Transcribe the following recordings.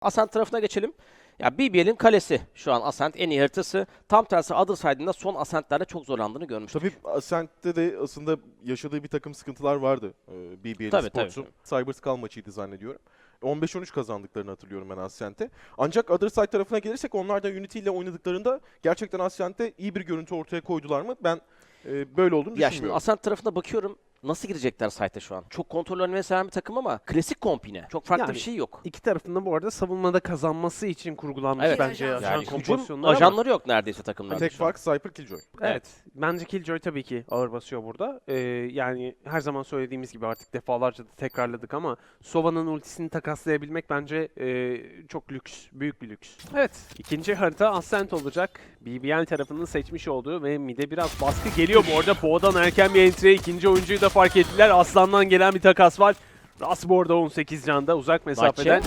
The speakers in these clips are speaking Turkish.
Ascent tarafına geçelim. Ya BBL'in kalesi şu an Ascent en iyi haritası. Tam tersi Other Side'ında son Ascent'lerde çok zorlandığını görmüştük. Tabii Ascent'te de aslında yaşadığı bir takım sıkıntılar vardı. Ee, BBL Tabii, Sports'un. Cyber Skull maçıydı zannediyorum. 15-13 kazandıklarını hatırlıyorum ben Ascent'te. Ancak Other Side tarafına gelirsek onlar da Unity ile oynadıklarında gerçekten Ascent'te iyi bir görüntü ortaya koydular mı? Ben e, böyle olduğunu Ya şimdi düşünmüyorum. Ascent tarafına bakıyorum. Nasıl girecekler site'e şu an? Çok kontrol oynamayı seven bir takım ama klasik kombine. Çok farklı Yani bir şey yok. İki tarafında bu arada savunmada kazanması için kurgulanmış Evet. bence Yani Yani hücum kompozisyonlar ama- ajanları yok neredeyse takımlarda. Tek fark Cyper Killjoy. Evet. Bence Killjoy tabii ki ağır basıyor burada. Ee, yani her zaman söylediğimiz gibi artık defalarca da tekrarladık ama Sova'nın ultisini takaslayabilmek bence e, çok lüks, büyük bir lüks. Evet, ikinci harita Ascent olacak. BBL tarafının seçmiş olduğu ve mide biraz baskı geliyor bu arada. Boğa'dan erken bir entry, ikinci oyuncuyu da fark ettiler. Aslan'dan gelen bir takas var. Ras bu arada 18 canda uzak mesafeden.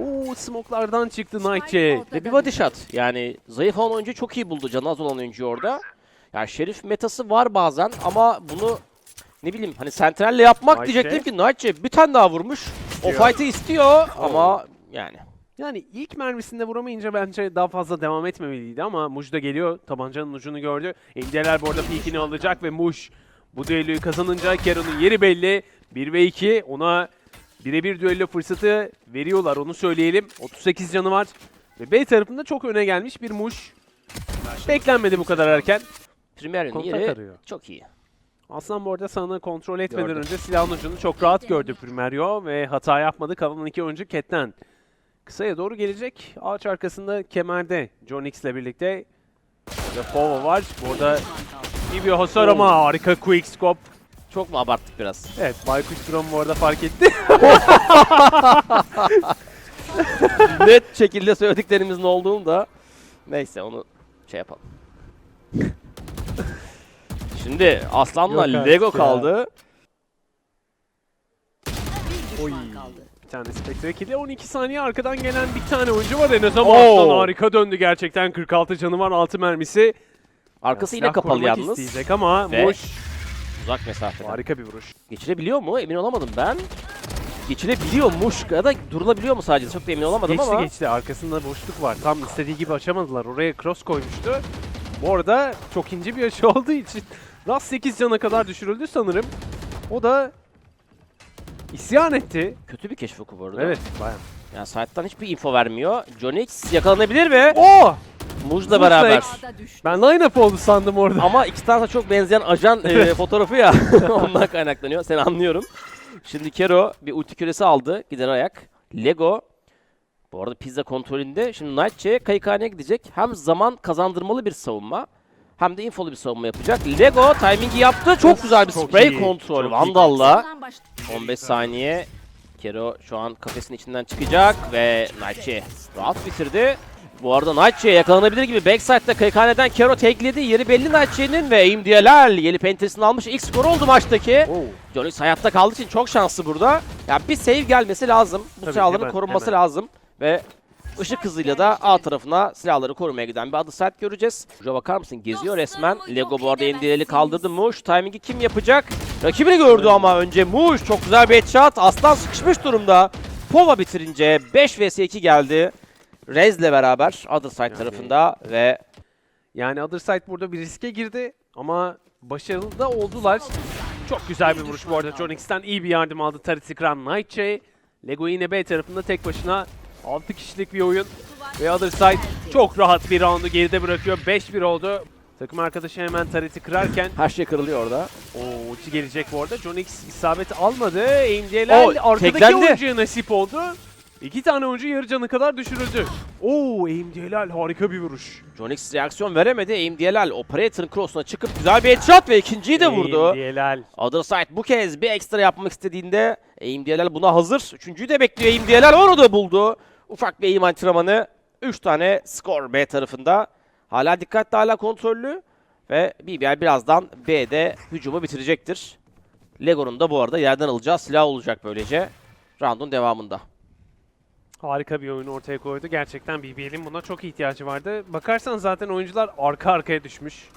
Oo, smoke'lardan çıktı Nightshade. Ve bir body shot. Yani zayıf olan oyuncu çok iyi buldu. Canı az olan oyuncu orada. Yani Şerif metası var bazen ama bunu ne bileyim hani sentralle yapmak Nightshade. diyecektim ki Nightshade bir tane daha vurmuş. O İstiyor. fight'ı istiyor ama yani. Yani ilk mermisinde vuramayınca bence daha fazla devam etmemeliydi ama Muj da geliyor. Tabancanın ucunu gördü. İnceler bu arada peekini alacak ve Muj bu düelloyu kazanınca Kero'nun yeri belli. 1 ve 2 ona birebir düello fırsatı veriyorlar onu söyleyelim. 38 canı var. Ve B tarafında çok öne gelmiş bir Muj. Beklenmedi bu kadar erken. Premier'in Kontak yeri arıyor. çok iyi. Aslan bu arada sana kontrol etmeden Gördüm. önce silahın ucunu çok rahat gördü Primerio ve hata yapmadı. Kalan iki oyuncu Ket'ten. Kısaya doğru gelecek. Ağaç arkasında kemerde John X ile birlikte. Burada Fova var. Burada iyi bir hasar ama harika quick scope. Çok mu abarttık biraz? Evet Baykuş Drone bu arada fark etti. Net şekilde söylediklerimizin olduğunu da neyse onu şey yapalım. Şimdi Aslan'la Yok artık Lego ya. kaldı. Oy. Bir tane Spectre kill'i 12 saniye arkadan gelen bir tane oyuncu var en az ama Oo. Aslan harika döndü gerçekten 46 canı var 6 mermisi. Arkası yine kapalı yalnız. isteyecek ama Ve- Muş Uzak mesafeden. harika bir vuruş. Geçirebiliyor mu? Emin olamadım ben. Geçirebiliyormuş ya da durulabiliyor mu sadece? Çok da emin olamadım Geçti ama. geçti. Arkasında boşluk var. Tam istediği gibi açamadılar. Oraya cross koymuştu. Bu arada çok ince bir açı olduğu için Ras 8 cana kadar düşürüldü sanırım. O da isyan etti. Kötü bir keşif oku bu arada. Evet. Bayağı. Yani site'dan hiçbir info vermiyor. Johnny X yakalanabilir ve Oo! Muj'la beraber. Ben line-up oldu sandım orada. Ama iki tane çok benzeyen ajan e, fotoğrafı ya. Ondan kaynaklanıyor. Seni anlıyorum. Şimdi Kero bir ulti küresi aldı. Gider ayak. Lego. Bu arada pizza kontrolünde. Şimdi Nightshade kayıkhaneye gidecek. Hem zaman kazandırmalı bir savunma. Hem de infolu bir savunma yapacak. Lego timingi yaptı. Çok güzel bir Çok spray iyi, kontrol. çok. Vandal'la. 15 saniye. Kero şu an kafesin içinden çıkacak ve Nightshade rahat bitirdi. Bu arada Nightshade yakalanabilir gibi backside'da kayıkhaneden Kero tekledi. Yeri belli Nightshade'nin ve Aim Diyelal yeni penterisini almış. İlk skor oldu maçtaki. Oo. Jonis hayatta kaldığı için çok şanslı burada. Ya bir save gelmesi lazım. Bu Tabii, silahların hemen, korunması hemen. lazım. Ve ışık hızıyla da A tarafına silahları korumaya giden bir adı sert göreceğiz. Şuraya bakar mısın? Geziyor resmen. Lego bu arada Endiyel'i kaldırdı. Muş timingi kim yapacak? Rakibini gördü ama önce Muş. Çok güzel bir headshot. Aslan sıkışmış durumda. Pova bitirince 5 vs 2 geldi. Rez'le beraber Other Side Yani- tarafında ve Yani Other Side burada bir riske girdi ama başarılı da oldular. Çok güzel bir vuruş bu arada. John X'ten iyi bir yardım aldı Tarıt Kran Nightshade. Lego yine B tarafında tek başına 6 kişilik bir oyun. Ve Other Side çok rahat bir roundu geride bırakıyor. 5-1 oldu. Takım arkadaşı hemen Taret'i kırarken her şey kırılıyor orada. o ulti gelecek bu arada. John X isabet almadı. AMD'ler Oo, arkadaki teklendi. oyuncuya nasip oldu. İki tane oyuncu yarı canı kadar düşürüldü. Oo AMD'ler harika bir vuruş. Jonix reaksiyon veremedi. Aim Diyelal Operator'ın cross'una çıkıp güzel bir headshot ve ikinciyi de vurdu. AMD'ler. Other Side bu kez bir ekstra yapmak istediğinde Aim Diyelal buna hazır. Üçüncüyü de bekliyor Aim Diyelal onu da buldu. Ufak bir aim antrenmanı. 3 tane skor B tarafında. Hala dikkatli hala kontrollü. Ve BBL birazdan B'de hücumu bitirecektir. Lego'nun da bu arada yerden alacağı silah olacak böylece. Round'un devamında. Harika bir oyun ortaya koydu. Gerçekten BBL'in buna çok ihtiyacı vardı. Bakarsan zaten oyuncular arka arkaya düşmüş.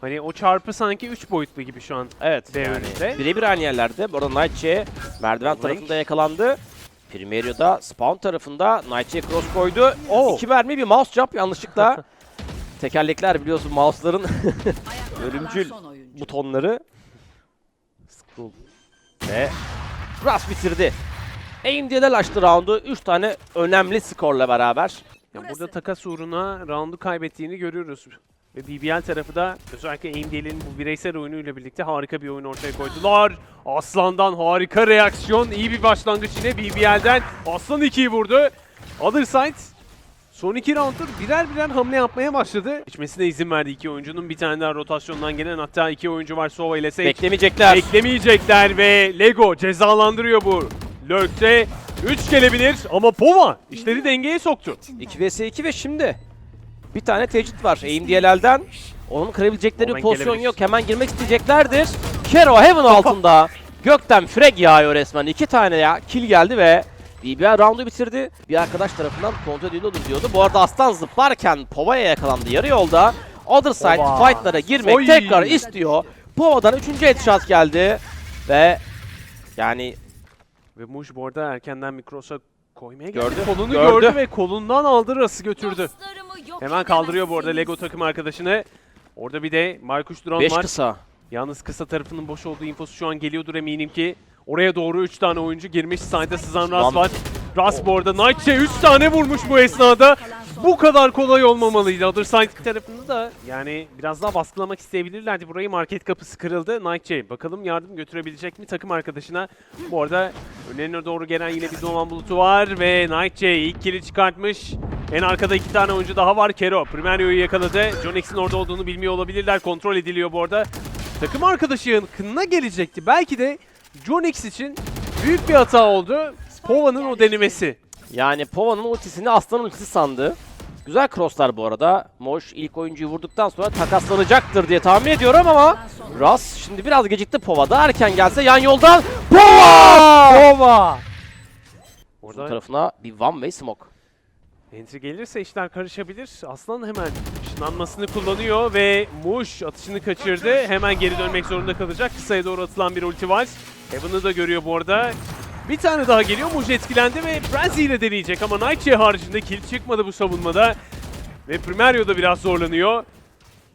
Hani o çarpı sanki 3 boyutlu gibi şu an. Evet yani birebir aynı yerlerde. Bu arada Nightshade merdiven Link. tarafında yakalandı. Primerio'da spawn tarafında Nightshade cross koydu. Oo. İki mermi bir mouse jump yanlışlıkla. Tekerlekler biliyorsun mouse'ların ölümcül butonları. Scroll. Ve Ras bitirdi. AMD'de açtı roundu. 3 tane önemli skorla beraber. Ya burada takas uğruna roundu kaybettiğini görüyoruz. Ve BBL tarafı da özellikle AMD'lerin bu bireysel oyunuyla birlikte harika bir oyun ortaya koydular. Aslan'dan harika reaksiyon. iyi bir başlangıç yine BBL'den. Aslan 2'yi vurdu. Other side son iki rounddur birer birer hamle yapmaya başladı. İçmesine izin verdi iki oyuncunun. Bir tane daha rotasyondan gelen hatta iki oyuncu var Sova ile Sage. Beklemeyecekler. Beklemeyecekler ve Lego cezalandırıyor bu. Lurk'te 3 gelebilir ama Pova işleri dengeye soktu. 2 vs 2 ve şimdi bir tane tecrit var AMD'lerden. Onun kırabilecekleri bir pozisyon gelebilir. yok. Hemen girmek isteyeceklerdir. Kero Heaven altında. Gökten frag yağıyor resmen. İki tane ya kill geldi ve BBL roundu bitirdi. Bir arkadaş tarafından kontrol ediliyordur diyordu. Bu arada Aslan zıplarken Pova'ya yakalandı yarı yolda. Other side Pova. fightlara girmek Oy. tekrar istiyor. Pova'dan üçüncü headshot geldi. Ve yani Ve Muj bu arada erkenden Mikros'a koymaya geldi. Gördü, Kolunu gördü. gördü. ve kolundan aldı Ras'ı götürdü. Hemen kaldırıyor bu arada Lego takım arkadaşını. Orada bir de Markuş Duran 5 var. kısa. Yalnız kısa tarafının boş olduğu infosu şu an geliyordur eminim ki. Oraya doğru 3 tane oyuncu girmiş. Side'da sızan Ras var. Ras bu arada Nightshade 3 tane vurmuş bu esnada. Bu kadar kolay olmamalıydı. Other side tarafında da yani biraz daha baskılamak isteyebilirlerdi. Burayı market kapısı kırıldı. Nightshade bakalım yardım götürebilecek mi takım arkadaşına. Bu arada önlerine doğru gelen yine bir duman bulutu var ve Nightshade ilk kili çıkartmış. En arkada iki tane oyuncu daha var. Kero Primario'yu yakaladı. John X'in orada olduğunu bilmiyor olabilirler. Kontrol ediliyor bu arada. Takım arkadaşı yakınına gelecekti. Belki de John X için büyük bir hata oldu. Pova'nın o denemesi. Yani Pova'nın ultisini Aslan ultisi sandı. Güzel crosslar bu arada. Moş ilk oyuncuyu vurduktan sonra takaslanacaktır diye tahmin ediyorum ama Ras şimdi biraz gecikti Pova'da. Erken gelse yan yoldan Pova! Pova! Orada tarafına bir one way smoke. entry gelirse işler karışabilir. Aslan hemen ışınlanmasını kullanıyor ve Muş atışını kaçırdı. Hemen geri dönmek zorunda kalacak. Kısaya doğru atılan bir ulti var. Heaven'ı da görüyor bu arada. Bir tane daha geliyor. Muş etkilendi ve Frenzy ile deneyecek ama Nightshade haricinde kill çıkmadı bu savunmada. Ve Primario da biraz zorlanıyor.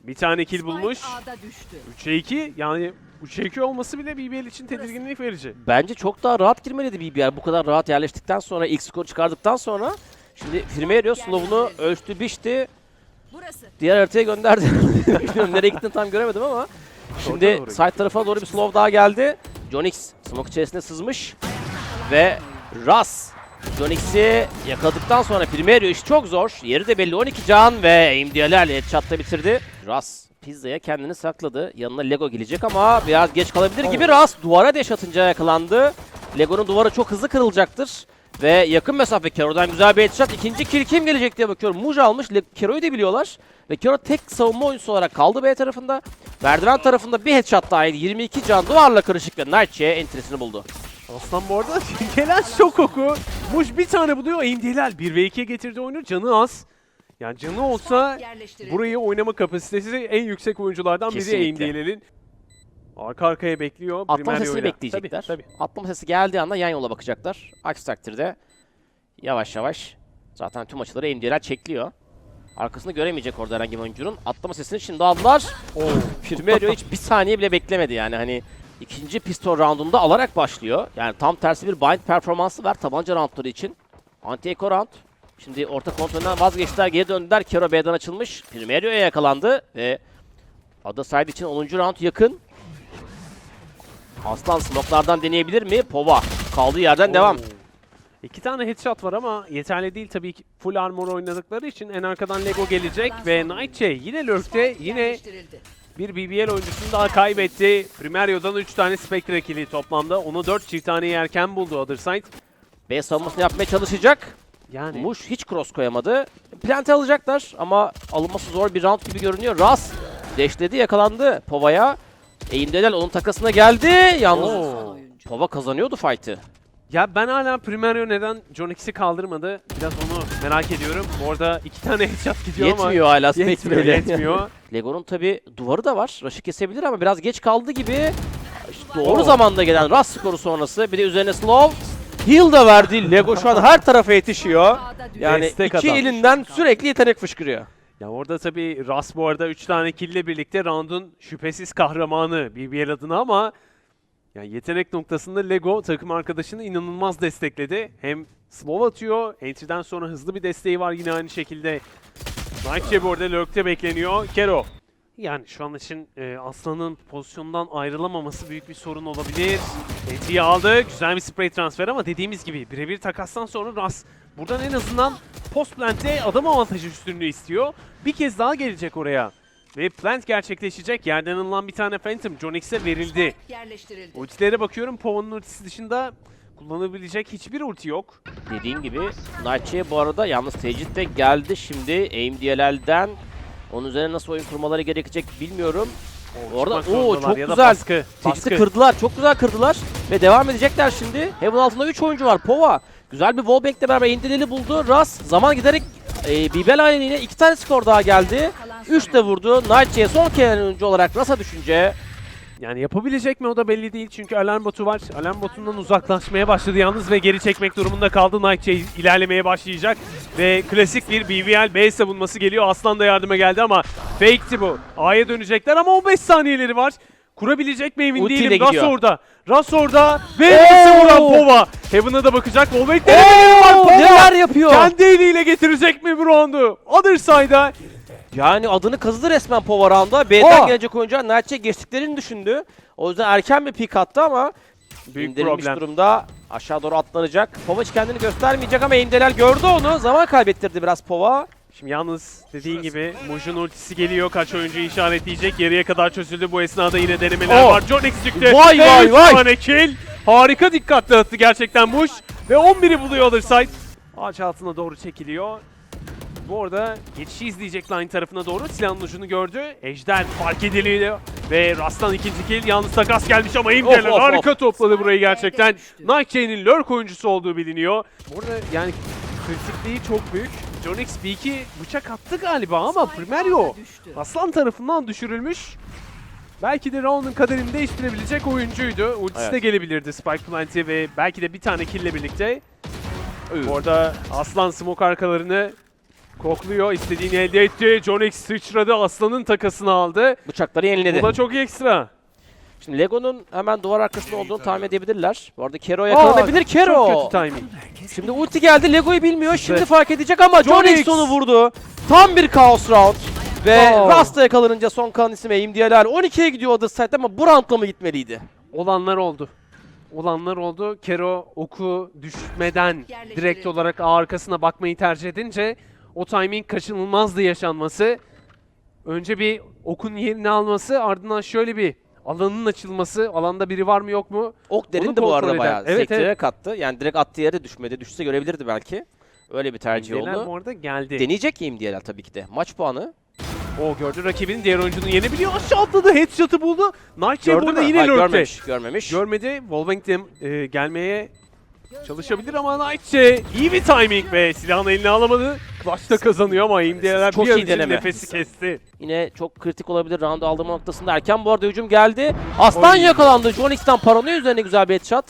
Bir tane kill bulmuş. 3'e 2 yani 3'e 2 olması bile BBL için tedirginlik verici. Bence çok daha rahat girmeliydi BBR. Bu kadar rahat yerleştikten sonra, ilk skoru çıkardıktan sonra. Şimdi Firmino slow'unu ölçtü, biçti. Burası. Diğer haritaya gönderdi. Bilmiyorum nereye gittiğini tam göremedim ama. Şimdi side tarafına doğru bir slow daha geldi. John X smoke içerisine sızmış. Ve Ras John X'i yakaladıktan sonra Primerio iş çok zor. Yeri de belli 12 can ve AMD'lerle headshot'ta bitirdi. Ras pizzaya kendini sakladı. Yanına Lego gelecek ama biraz geç kalabilir gibi. Ras duvara deş atınca yakalandı. Lego'nun duvarı çok hızlı kırılacaktır. Ve yakın mesafe Kero'dan güzel bir headshot. İkinci kill kim gelecek diye bakıyorum. Muj almış. Kero'yu da biliyorlar. Ve Kero tek savunma oyuncusu olarak kaldı B tarafında. Merdiven tarafında bir headshot daha yedi. 22 can duvarla karışık ve Nightshade entrisini buldu. Aslan bu arada gelen şok oku. Muş bir tane buluyor. AMD'ler 1 ve 2'ye getirdi oyunu. Canı az. Yani canı olsa burayı oynama kapasitesi en yüksek oyunculardan biri Kesinlikle. AMD'lerin. Arka arkaya bekliyor. Atlama Primario sesini bekleyecekler. Tabii, tabii. Atlama sesi geldiği anda yan yola bakacaklar. Aksi takdirde yavaş yavaş zaten tüm açıları AMD'ler çekliyor. Arkasını göremeyecek orada herhangi bir oyuncunun. Atlama sesini şimdi aldılar. Firmino hiç bir saniye bile beklemedi yani hani ikinci pistol roundunda alarak başlıyor. Yani tam tersi bir bind performansı var tabanca roundları için. Anti-Eco round. Şimdi orta kontrolünden vazgeçtiler, geri döndüler. Kero B'den açılmış. Primerio'ya yakalandı ve Ada Side için 10. round yakın. Aslan smoke'lardan deneyebilir mi? Pova. Kaldığı yerden devam. Oo. İki tane headshot var ama yeterli değil tabii ki full armor oynadıkları için en arkadan Lego gelecek ve Nightshade yine lurkte yine bir BBL oyuncusunu daha kaybetti. Primario'dan 3 tane Spectre kill'i toplamda. Onu 4 çift tane yerken buldu Other Side. B savunmasını yapmaya çalışacak. Yani Muş hiç cross koyamadı. Plante alacaklar ama alınması zor bir round gibi görünüyor. Ras deşledi yakalandı Pova'ya. Eğimdeler onun takasına geldi. Yalnız Oo. Pova kazanıyordu fight'ı. Ya ben hala Primario neden John X'i kaldırmadı? Biraz onu merak ediyorum. Bu arada iki tane headshot gidiyor ama Yetmiyor hala yetmiyor, Spectre'yle. yetmiyor. Lego'nun tabi duvarı da var. Rush'ı kesebilir ama biraz geç kaldı gibi. İşte doğru zamanda gelen Rush skoru sonrası. Bir de üzerine slow. heal da verdi. Lego şu an her tarafa yetişiyor. Yani Destek iki adam. elinden sürekli yetenek fışkırıyor. Ya orada tabii Ras bu arada 3 tane kille birlikte round'un şüphesiz kahramanı BBL adına ama yani yetenek noktasında Lego takım arkadaşını inanılmaz destekledi. Hem slow atıyor, entry'den sonra hızlı bir desteği var yine aynı şekilde. Nightshade bu arada lurk'te bekleniyor. Kero. Yani şu an için e, Aslan'ın pozisyondan ayrılamaması büyük bir sorun olabilir. Entry'yi aldı. Güzel bir spray transfer ama dediğimiz gibi birebir takastan sonra Ras buradan en azından post plant'te adam avantajı üstünlüğü istiyor. Bir kez daha gelecek oraya. Ve plant gerçekleşecek. Yerden alınan bir tane Phantom John X'e verildi. yerleştirildi. Ultilere bakıyorum. Pova'nın ultisi dışında kullanabilecek hiçbir ulti yok. Dediğim gibi Nightshade bu arada yalnız tecrit de geldi şimdi AMD'lerden. Onun üzerine nasıl oyun kurmaları gerekecek bilmiyorum. Orada Çıkmak o çok güzel. Baskı. Kırdılar. Çok güzel kırdılar. Ve devam edecekler şimdi. Heaven altında 3 oyuncu var. Pova. Güzel bir wallback'le beraber Indeleli buldu. Ras zaman giderek e, Bibel aileyle iki tane skor daha geldi. 3 de vurdu. Nightshade son kez oyuncu olarak Ras'a düşünce Yani yapabilecek mi o da belli değil çünkü alarm botu var. Alarm botundan uzaklaşmaya başladı yalnız ve geri çekmek durumunda kaldı. Nightshade ilerlemeye başlayacak ve klasik bir BBL B savunması geliyor. Aslan da yardıma geldi ama fake'ti bu. A'ya dönecekler ama 15 saniyeleri var. Kurabilecek mi emin Ultiyle değilim. Ras orada. Ras orada ve nasıl vuran Pova. Heaven'a da bakacak. Wallbang denemeleri var. Pova. neler yapıyor? Kendi eliyle getirecek mi bu roundu? Other side'a Yani adını kazıdı resmen Pova round'a. B'den Aa! gelecek oyuncular Nightshade geçtiklerini düşündü. O yüzden erken bir pik attı ama Büyük indirilmiş problem. durumda. Aşağı doğru atlanacak. Pova hiç kendini göstermeyecek ama Eimdeler gördü onu. Zaman kaybettirdi biraz Pova. Şimdi yalnız dediğin gibi Muj'un ultisi geliyor. Kaç oyuncuyu işaretleyecek. Yarıya kadar çözüldü. Bu esnada yine denemeler Oh! var. John X çıktı. Vay, vay, vay! tane kill. Harika dikkat dağıttı gerçekten Muj. Ve 11'i buluyor Other Side. Ağaç altına doğru çekiliyor. Bu arada geçişi izleyecek line tarafına doğru silahın ucunu gördü. Ejder fark ediliyor. Ve Rastan ikinci kill. Yalnız takas gelmiş ama Imger'ler Of, of, harika topladı burayı gerçekten. Nightchain'in lurk oyuncusu olduğu biliniyor. Burada yani kritikliği çok büyük. John X bir iki bıçak attı galiba ama Primario. Aslan tarafından düşürülmüş. Belki de round'un kaderini değiştirebilecek oyuncuydu. Ultisi Evet. de gelebilirdi Spike Plant'e ve belki de bir tane kill'le birlikte. Orada Aslan smoke arkalarını kokluyor. istediğini elde etti. John X sıçradı. Aslan'ın takasını aldı. Bıçakları yeniledi. Bu da çok ekstra. Şimdi Lego'nun hemen duvar arkasında olduğunu tahmin edebilirler. Bu arada Kero yakalanabilir. Aa, Kero. Çok kötü timing. Şimdi ulti geldi. Lego'yu bilmiyor. Şimdi Evet. fark edecek ama John, John X X. onu vurdu. Tam bir kaos round. Ve Oh. Rasta yakalanınca son kalan isim Diyaler. 12'ye gidiyor Other Side ama bu roundla mı gitmeliydi? Olanlar oldu. Olanlar oldu. Kero oku düşmeden direkt olarak arkasına bakmayı tercih edince o timing kaçınılmazdı yaşanması. Önce bir okun yerini alması ardından şöyle bir alanın açılması. Alanda biri var mı yok mu? Ok derindi bu arada eder. bayağı. Evet, Sektirerek attı. Yani direkt attığı yere düşmedi. Düşse görebilirdi belki. Öyle bir tercih Deneler oldu. bu arada geldi. Deneyecek Aim Diyaler tabii ki de. Maç puanı. o gördü rakibinin diğer oyuncunun yenebiliyor. Aşağı atladı. Headshot'ı buldu. Nightshade burada mü? yine lurkte. görmemiş. Görmemiş. Görmedi. Wallbang de e, gelmeye çalışabilir ama Nightshade iyi bir timing ve silahını eline alamadı. Clutch'ta kazanıyor ama imdiyeler Çok bir iyi deneme. nefesi kesti. Yine çok kritik olabilir round aldırma noktasında. Erken bu arada hücum geldi. Aslan Oy. yakalandı. John X'ten paranoya üzerine güzel bir headshot.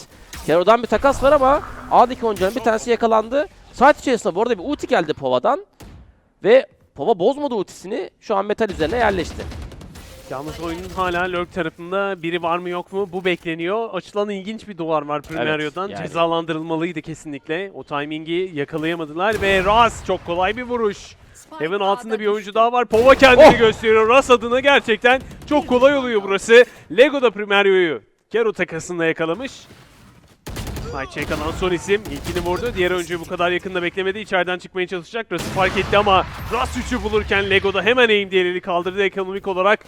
Kero'dan bir takas var ama A'daki oyuncuların bir tanesi yakalandı. Saat içerisinde bu arada bir ulti geldi Pova'dan. Ve Pova bozmadı ultisini. Şu an metal üzerine yerleşti. Yalnız oyunun hala lurk tarafında biri var mı yok mu bu bekleniyor. Açılan ilginç bir duvar var Primario'dan. yani. Cezalandırılmalıydı kesinlikle. O timingi yakalayamadılar ve Raz çok kolay bir vuruş. Heaven altında bir oyuncu daha var. Pova kendini Oh! gösteriyor. Ras adına gerçekten çok kolay oluyor burası. Lego da Primario'yu Kero takasında yakalamış. Nightshade kalan son isim. İlkini vurdu. Diğer oyuncuyu bu kadar yakında beklemedi. İçeriden çıkmaya çalışacak. Ras'ı fark etti ama Ras 3'ü bulurken Lego da hemen aim diğerini kaldırdı ekonomik olarak.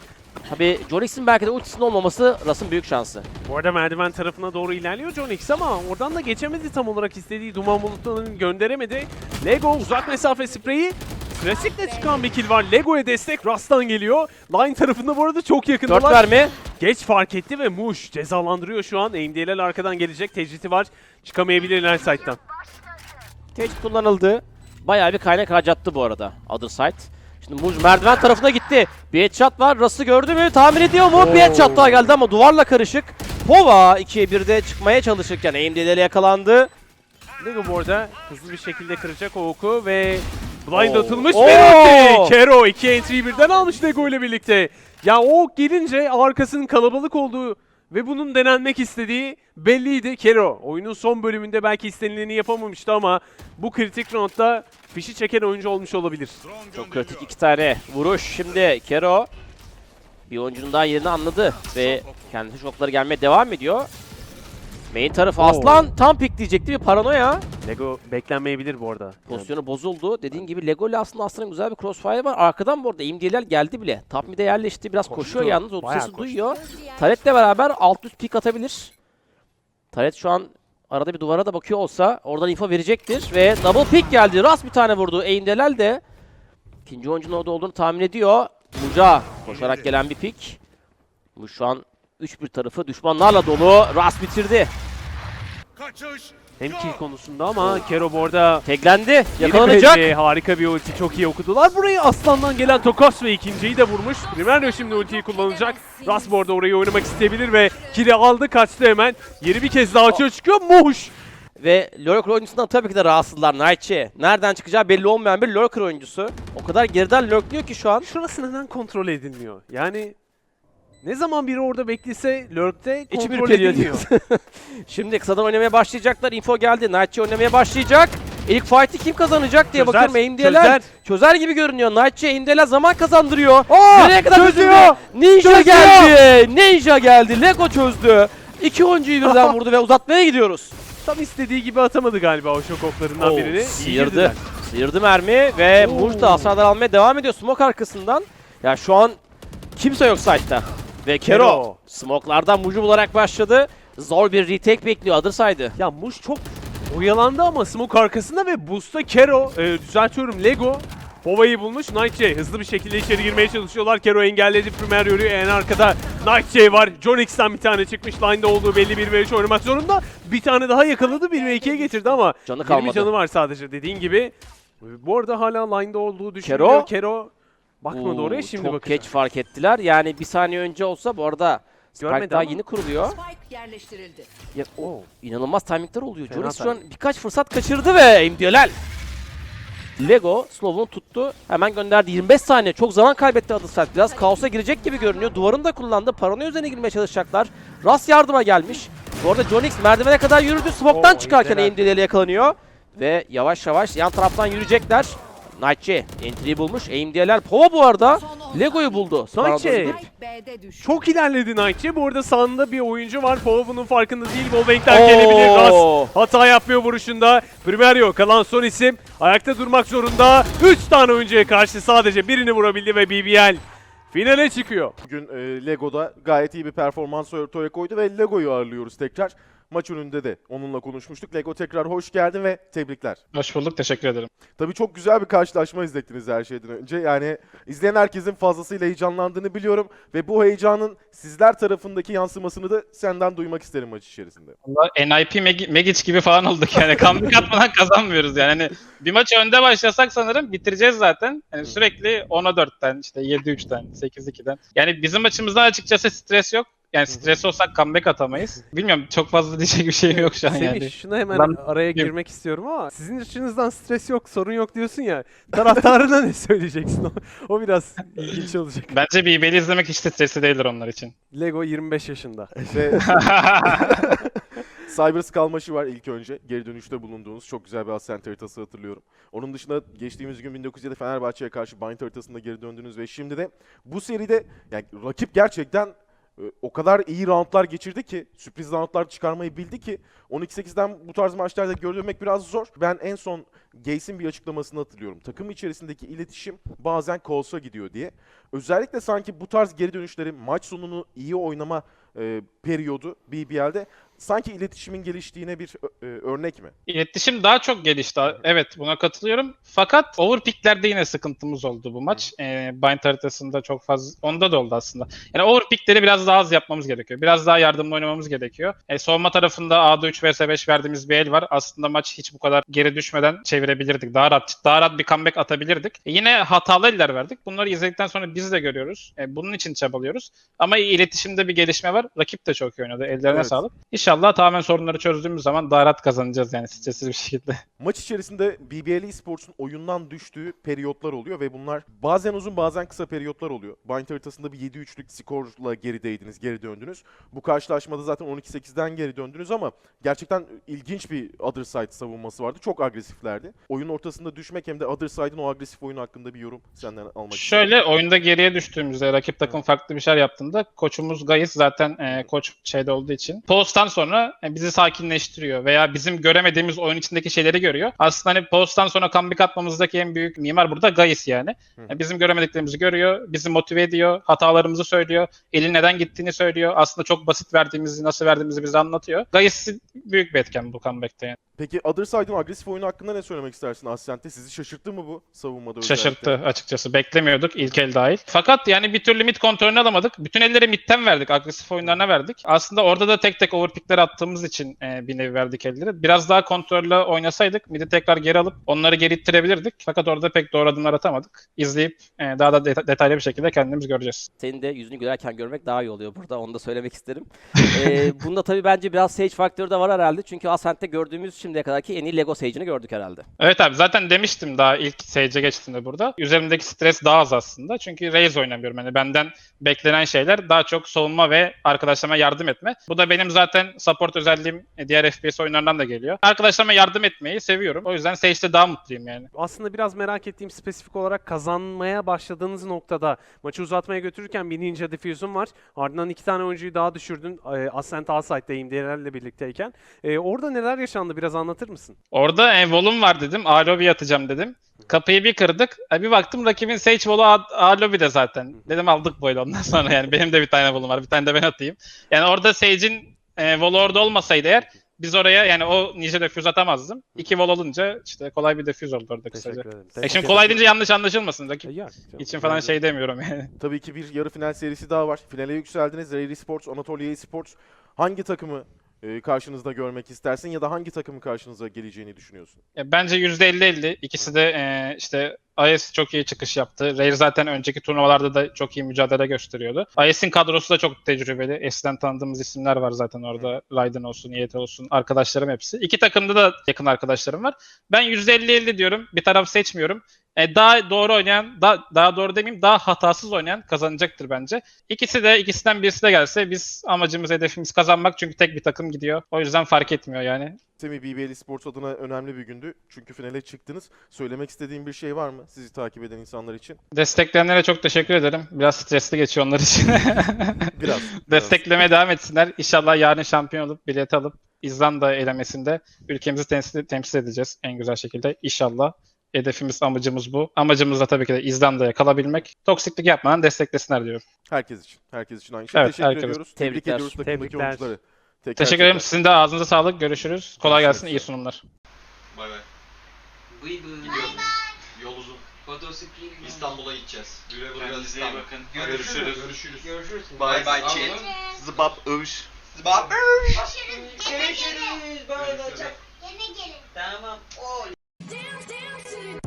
Tabii John X'in belki de ultisinin olmaması Ras'ın büyük şansı. Bu arada merdiven tarafına doğru ilerliyor John X ama oradan da geçemedi tam olarak istediği duman bulutlarını gönderemedi. Lego uzak mesafe spreyi Klasikle çıkan bir kill var. Lego'ya destek Rast'tan geliyor. Line tarafında bu arada çok 4 yakındalar. verme. Geç fark etti ve Muş cezalandırıyor şu an. AMD'ler arkadan gelecek. Tecriti var. Çıkamayabilirler site'dan. Tehdit kullanıldı. Bayağı bir kaynak harcattı bu arada Other Side. Şimdi Muj merdiven tarafına gitti. Bir headshot var. Ras'ı gördü mü? Tahmin ediyor mu? Bir Oo. headshot daha geldi ama duvarla karışık. Pova 2'ye 1'de çıkmaya çalışırken AMD'lere yakalandı. Lego bu arada hızlı bir şekilde kıracak o oku ve blind Oo. atılmış Oo. bir ulti. Kero iki entry birden almış Lego ile birlikte. Ya o gelince arkasının kalabalık olduğu ve bunun denenmek istediği belliydi. Kero oyunun son bölümünde belki istenileni yapamamıştı ama bu kritik roundda fişi çeken oyuncu olmuş olabilir. Çok kritik iki tane vuruş. Şimdi Kero bir oyuncunun daha yerini anladı ve kendisi şokları gelmeye devam ediyor. Main tarafı Oo. Aslan tam pikleyecekti bir paranoya. Lego beklenmeyebilir bu arada. Pozisyonu bozuldu. Dediğin gibi Lego ile aslında Aslan'ın güzel bir crossfire var. Arkadan bu arada imdiyeler geldi bile. Top mid'e yerleşti. Biraz Koştu. koşuyor yalnız. O Bayağı sesi koştu. duyuyor. Taret'le beraber alt üst pik atabilir. Taret şu an arada bir duvara da bakıyor olsa oradan info verecektir. Ve double pick geldi. Ras bir tane vurdu. Eğimdelel de ikinci oyuncunun orada olduğunu tahmin ediyor. Muca koşarak gelen bir pik. Bu şu an 3-1 tarafı düşmanlarla dolu. Ras bitirdi. Hem kill konusunda ama Kero bu arada Teklendi. Yakalanacak. Yakalanacak. Harika bir ulti çok iyi okudular. Burayı Aslan'dan gelen Tokas ve ikinciyi de vurmuş. Primerio şimdi ultiyi kullanacak. Ras bu arada orayı oynamak isteyebilir ve kill'i aldı kaçtı hemen. Yeri bir kez daha açığa çıkıyor. Muş. Ve Lurker oyuncusundan tabii ki de rahatsızlar Nightshade. Nereden çıkacağı belli olmayan bir Lurker oyuncusu. O kadar geriden lurkluyor ki şu an. Şurası neden kontrol edilmiyor? Yani ne zaman biri orada beklese lurkte kontrol ürperiyor edilmiyor. Şimdi kısadan oynamaya başlayacaklar. Info geldi. Nightshade oynamaya başlayacak. İlk fight'i kim kazanacak diye Çözer, bakıyorum. Aimdeler çözer. çözer. gibi görünüyor. Nightshade Aimdeler zaman kazandırıyor. Aa, Nereye kadar çözüyor. Ninja Çözüyor. geldi. Ninja geldi. Lego çözdü. İki oyuncuyu birden vurdu ve uzatmaya gidiyoruz. Tam istediği gibi atamadı galiba o şok oklarından Oo, birini. Sıyırdı. Sıyırdı mermi ve da hasarlar almaya devam ediyor smoke arkasından. Ya şu an kimse yok site'da. Ve Kero, smoke'lardan Muj'u bularak başladı. Zor bir retake bekliyor saydı. Ya Muş çok oyalandı ama smoke arkasında ve boost'ta Kero, e, düzeltiyorum Lego. Hova'yı bulmuş Nightjay hızlı bir şekilde içeri girmeye çalışıyorlar. Kero engelledi Primario'yu en arkada Nightjay var. John X'ten bir tane çıkmış. Line'da olduğu belli bir ve üç oynamak zorunda. Bir tane daha yakaladı 1 ve 2'ye getirdi ama Canı 20 kalmadı. canı var sadece dediğin gibi. Bu arada hala line'da olduğu düşünülüyor. Kero. Kero, bakmadı Oo, oraya şimdi Çok bakacak. geç fark ettiler. Yani bir saniye önce olsa bu arada Spike Görmedi daha ama. yeni kuruluyor. Spike yerleştirildi. Ya, o inanılmaz timingler oluyor. Fena Joris şu an birkaç fırsat kaçırdı ve Emdiolel. Lego Slow'unu tuttu. Hemen gönderdi. 25 saniye. Çok zaman kaybetti Adısat. Biraz kaosa girecek gibi görünüyor. Duvarını da kullandı. Paranoya üzerine girmeye çalışacaklar. Ras yardıma gelmiş. Bu arada Jonix merdivene kadar yürüdü. Smoke'tan Oo, çıkarken. Emdiolel'e yakalanıyor. Ve yavaş yavaş yan taraftan yürüyecekler. Nightshade entry'yi bulmuş. Emdiolel Pova bu arada Lego'yu buldu. Nightshade. Çok ilerledi Nightjay. Bu arada sağında bir oyuncu var. Pova bunun farkında değil. Wallbang'den gelebilir. Ras Oo. Hata yapmıyor vuruşunda. Primario kalan son isim. Ayakta durmak zorunda. 3 tane oyuncuya karşı sadece birini vurabildi ve BBL finale çıkıyor. Bugün e, Lego'da gayet iyi bir performans ortaya koydu ve Lego'yu ağırlıyoruz tekrar. Maç önünde de onunla konuşmuştuk. Lego tekrar hoş geldin ve tebrikler. Hoş bulduk, teşekkür ederim. Tabii çok güzel bir karşılaşma izlettiniz her şeyden önce. Yani izleyen herkesin fazlasıyla heyecanlandığını biliyorum ve bu heyecanın sizler tarafındaki yansımasını da senden duymak isterim maç içerisinde. Valla NIP Meg- Megic gibi falan olduk yani. Comeback atmadan kazanmıyoruz yani. Hani bir maçı önde başlasak sanırım bitireceğiz zaten. Yani sürekli 10'a 4'ten, işte 7-3'ten, 8-2'den. Yani bizim maçımızda açıkçası stres yok. Yani stres olsak comeback atamayız. Bilmiyorum çok fazla diyecek bir şeyim yok şu an Semih yani. şuna hemen Ben- araya girmek istiyorum ama sizin açınızdan stres yok, sorun yok diyorsun ya. Taraftarına ne söyleyeceksin? O, o biraz ilginç olacak. Bence BBL'i izlemek hiç stresli değildir onlar için. Lego 25 yaşında. Ve Cyber Skull maçı var ilk önce. Geri dönüşte bulunduğunuz çok güzel bir Ascent haritası hatırlıyorum. Onun dışında geçtiğimiz gün 1907 Fenerbahçe'ye karşı Bind haritasında geri döndünüz ve şimdi de bu seride yani rakip gerçekten o kadar iyi roundlar geçirdi ki, sürpriz roundlar çıkarmayı bildi ki 12-8'den bu tarz maçlarda görmek biraz zor. Ben en son Gaze'in bir açıklamasını hatırlıyorum. Takım içerisindeki iletişim bazen kolsa gidiyor diye. Özellikle sanki bu tarz geri dönüşleri maç sonunu iyi oynama e, periyodu BBL'de sanki iletişimin geliştiğine bir e, örnek mi? İletişim daha çok gelişti. Evet buna katılıyorum. Fakat overpicklerde yine sıkıntımız oldu bu maç. Ee, Bind haritasında çok fazla, onda da oldu aslında. Yani overpickleri biraz daha az yapmamız gerekiyor. Biraz daha yardımlı oynamamız gerekiyor. E, savunma tarafında A'da 3 vs 5 verdiğimiz bir el var. Aslında maç hiç bu kadar geri düşmeden çevirebilirdik. Daha rahat, daha rahat bir comeback atabilirdik. E, yine hatalı eller verdik. Bunları izledikten sonra biz de görüyoruz. E, bunun için çabalıyoruz. Ama iletişimde bir gelişme var. Rakip de çok iyi oynadı. Ellerine Evet. sağlık. İnşallah İnşallah tamamen sorunları çözdüğümüz zaman daha rahat kazanacağız yani stressiz bir şekilde. Maç içerisinde BBL Esports'un oyundan düştüğü periyotlar oluyor ve bunlar bazen uzun bazen kısa periyotlar oluyor. Bind haritasında bir 7-3'lük skorla gerideydiniz, geri döndünüz. Bu karşılaşmada zaten 12-8'den geri döndünüz ama gerçekten ilginç bir Other Side savunması vardı. Çok agresiflerdi. Oyun ortasında düşmek hem de Other Side'ın o agresif oyunu hakkında bir yorum senden almak istiyorum. Şöyle oyunda geriye düştüğümüzde rakip takım farklı bir şeyler yaptığında koçumuz Gayis zaten e, koç şeyde olduğu için posttan sonra e, bizi sakinleştiriyor veya bizim göremediğimiz oyun içindeki şeyleri görüyor. Aslında hani posttan sonra comeback atmamızdaki en büyük mimar burada Gayis yani. E, bizim göremediklerimizi görüyor, bizi motive ediyor, hatalarımızı söylüyor, elin neden gittiğini söylüyor. Aslında çok basit verdiğimizi, nasıl verdiğimizi bize anlatıyor. Gayis büyük bir etken bu comeback'te yani. Peki Other Side'ın agresif oyunu hakkında ne söylemek istersin Ascent'te? Sizi şaşırttı mı bu savunmada özellikle? Şaşırttı açıkçası. Beklemiyorduk ilk el dahil. Fakat yani bir türlü mid kontrolünü alamadık. Bütün elleri midden verdik. Agresif oyunlarına verdik. Aslında orada da tek tek overpickler attığımız için e, bir nevi verdik elleri. Biraz daha kontrollü oynasaydık midi tekrar geri alıp onları geri ittirebilirdik. Fakat orada pek doğru adımlar atamadık. İzleyip e, daha da deta- detaylı bir şekilde kendimiz göreceğiz. Senin de yüzünü gülerken görmek daha iyi oluyor burada. Onu da söylemek isterim. ee, bunda tabii bence biraz Sage faktörü de var herhalde. Çünkü Ascent'te gördüğümüz şimdiye kadarki en iyi Lego Sage'ini gördük herhalde. Evet abi zaten demiştim daha ilk Sage'e geçtiğimde burada. Üzerimdeki stres daha az aslında. Çünkü Raze oynamıyorum. Yani benden beklenen şeyler daha çok savunma ve arkadaşlarıma yardım etme. Bu da benim zaten support özelliğim e, diğer FPS oyunlarından da geliyor. Arkadaşlarıma yardım etmeyi seviyorum. O yüzden Sage'de daha mutluyum yani. Aslında biraz merak ettiğim spesifik olarak kazanmaya başladığınız noktada maçı uzatmaya götürürken bir Ninja Diffuse'un var. Ardından iki tane oyuncuyu daha düşürdün. E, Ascent Alside'deyim diğerlerle birlikteyken. E, orada neler yaşandı biraz anlatır mısın? Orada e, volum var dedim. A lobby atacağım dedim. Kapıyı bir kırdık. E, bir baktım rakibin Sage volu A, A lobby'de zaten. Dedim aldık böyle ondan sonra yani. Benim de bir tane volum var. Bir tane de ben atayım. Yani orada Sage'in e, volu orada olmasaydı eğer biz oraya yani o ninja defuse atamazdım. İki vol olunca işte kolay bir defuse oldu orada kısaca. Teşekkür ederim. E şimdi kolay deyince yanlış anlaşılmasın. E, Rakip yok canım, için falan şey demiyorum yani. Tabii ki bir yarı final serisi daha var. Finale yükseldiniz. Rayleigh Sports, Anatolia Sports. Hangi takımı e, karşınızda görmek istersin ya da hangi takımın karşınıza geleceğini düşünüyorsun? Ya bence %50-50. İkisi de e, işte IS çok iyi çıkış yaptı. Rare zaten önceki turnuvalarda da çok iyi mücadele gösteriyordu. IS'in kadrosu da çok tecrübeli. Eskiden tanıdığımız isimler var zaten orada. Raiden olsun, YT olsun, arkadaşlarım hepsi. İki takımda da yakın arkadaşlarım var. Ben %50-50 diyorum. Bir taraf seçmiyorum. E, daha doğru oynayan, daha, daha doğru demeyeyim, daha hatasız oynayan kazanacaktır bence. İkisi de, ikisinden birisi de gelse biz amacımız, hedefimiz kazanmak. Çünkü tek bir takım gidiyor. O yüzden fark etmiyor yani. Semih BBL Sports adına önemli bir gündü. Çünkü finale çıktınız. Söylemek istediğin bir şey var mı sizi takip eden insanlar için? Destekleyenlere çok teşekkür ederim. Biraz stresli geçiyor onlar için. Biraz. biraz. Desteklemeye devam etsinler. İnşallah yarın şampiyon olup bilet alıp İzlanda elemesinde ülkemizi temsil, temsil edeceğiz en güzel şekilde. İnşallah. Hedefimiz, amacımız bu. Amacımız da tabii ki de İzlanda'ya kalabilmek. Toksiklik yapmadan desteklesinler diyorum. Herkes için. Herkes için aynı şey. Evet, Teşekkür herkes. ediyoruz. Tebrik Tebrikler. ediyoruz takımdaki Tebrikler. oyuncuları. Teker Teşekkür ederim. Sizin de ağzınıza sağlık. Görüşürüz. Kolay Görüşürüz. gelsin. İyi sunumlar. Bay bay. Bıy bıy. Yol uzun. İstanbul'a gideceğiz. Güle güle Kendinize iyi İstanbul. bakın. Görüşürüz. Görüşürüz. Görüşürüz. Bay bay chat. Zıbap övüş. Zıbap. Görüşürüz. Gene gelin. Görüşürüz. Böyle Gene gelin. Tamam. Oy. Down, down to the